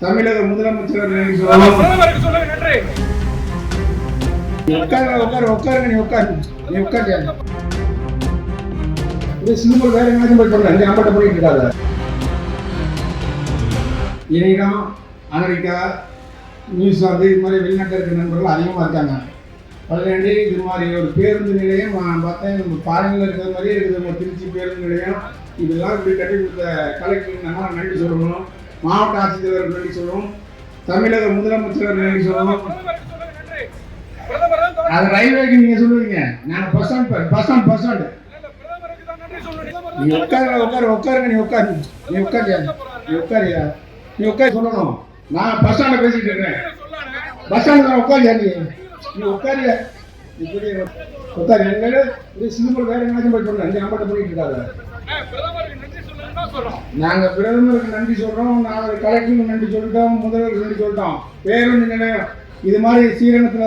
தமிழக முதலமைச்சர் உட்காருங்க உட்காரு உட்காருங்க நீ உட்காரு. நீ உட்காரு. இது சிம்பிள் வேற போய் பண்ணல இங்க நம்மகிட்ட பண்ணிட்டு இருக்காத. அமெரிக்கா நியூசிலாந்து இது மாதிரி வெளிநாட்டில் இருக்கிற நண்பர்கள் அதிகமாக இருக்காங்க. பல்லாண்டி இது மாதிரி ஒரு பேருந்து நிலையம் நான் பார்த்தேன். நம்ம ஃபாரினில் இருக்கிற மாதிரியே இருக்குது. நம்ம திருச்சி பேருந்து நிலையம். இதெல்லாம் இப்படி கட்டி கொடுத்த கலெக்டருக்கு நம்ம நன்றி சொல்லணும். மாவட்ட ஆட்சித்தலைவர் நன்றி சொல்லுவோம். தமிழக முதலமைச்சர் நன்றி சொல்லுவோம். அது ரயில்வேக்கு நீங்க சொல்லுவீங்க. நான் பஸ் பர்சன்ட் பர்சன்ட் பஸ் நீ உட்காருங்க உட்காரு உட்காருங்க நீ உட்காரு நீ உட்காரியா? நீ உட்காரியா? நீ உட்காரு சொல்லணும். நான் பஸ் ஸ்டாண்ட்ல பேசிட்டு இருக்கேன். பஸ் ஸ்டாண்ட்ல உட்காரியா நீ? நீ உட்காரியா? நீ உட்காரு. எங்க இது சிம்பிள் வேற எங்கேயாச்சும் போய் சொல்லலாம் இங்க நம்மகிட்ட போயிட்டு இருக்காத ஏய், பிரதமருக்கு நன்றி சொல்லணும்னு தான் சொல்றோம். நாங்க பிரதமருக்கு நன்றி சொல்றோம் நாங்க கலெக்டருக்கு நன்றி சொல்லிட்டோம் முதல்வருக்கு நன்றி சொல்லிட்டோம். பேருந்து நிலையம் இது மாதிரி ஸ்ரீரங்கத்துல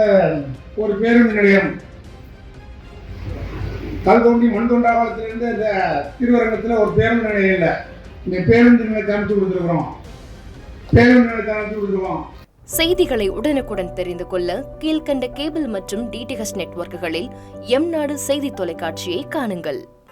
ஒரு பேருந்து நிலையம். கல் தோண்டி மண் தோண்டா காலத்திலிருந்து இந்த திருவரங்கத்தில் ஒரு பேருந்து நிலையம் இல்லை. இந்த பேருந்து நிலையத்தை அமைச்சு கொடுத்துருக்குறோம். பேருந்து நிலையத்தை அமைச்சு கொடுத்துருக்கோம் செய்திகளை உடனுக்குடன் தெரிந்து கொள்ள கீழ்க்கண்ட கேபிள் மற்றும் டிடிஹெச் நெட்வொர்க்குகளில் எம் நாடு செய்தி தொலைக்காட்சியை காணுங்கள்.